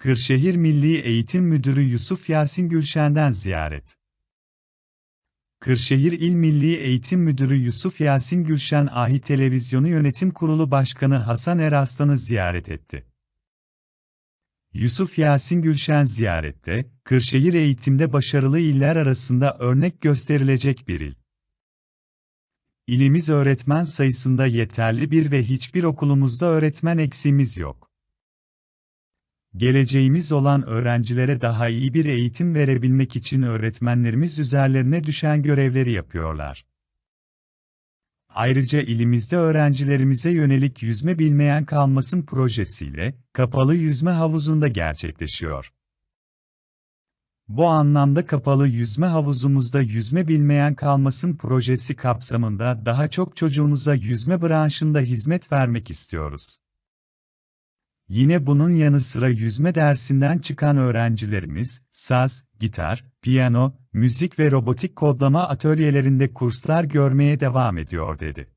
Kırşehir Milli Eğitim Müdürü Yusuf Yasin Gülşen'den ziyaret. Kırşehir İl Milli Eğitim Müdürü Yusuf Yasin Gülşen Ahi Televizyonu Yönetim Kurulu Başkanı Hasan Eraslan'ı ziyaret etti. Yusuf Yasin Gülşen ziyarette, Kırşehir eğitimde başarılı iller arasında örnek gösterilecek bir il. İlimiz öğretmen sayısında yeterli bir ve hiçbir okulumuzda öğretmen eksiğimiz yok. Geleceğimiz olan öğrencilere daha iyi bir eğitim verebilmek için öğretmenlerimiz üzerlerine düşen görevleri yapıyorlar. Ayrıca ilimizde öğrencilerimize yönelik yüzme bilmeyen kalmasın projesiyle, kapalı yüzme havuzunda gerçekleşiyor. Bu anlamda kapalı yüzme havuzumuzda yüzme bilmeyen kalmasın projesi kapsamında daha çok çocuğumuza yüzme branşında hizmet vermek istiyoruz. Yine bunun yanı sıra yüzme dersinden çıkan öğrencilerimiz, saz, gitar, piyano, müzik ve robotik kodlama atölyelerinde kurslar görmeye devam ediyor dedi.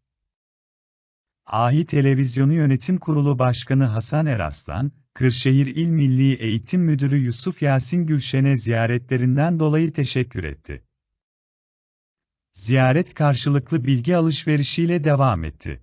Ahi Televizyonu Yönetim Kurulu Başkanı Hasan Eraslan, Kırşehir İl Milli Eğitim Müdürü Yusuf Yasin Gülşen'e ziyaretlerinden dolayı teşekkür etti. Ziyaret karşılıklı bilgi alışverişiyle devam etti.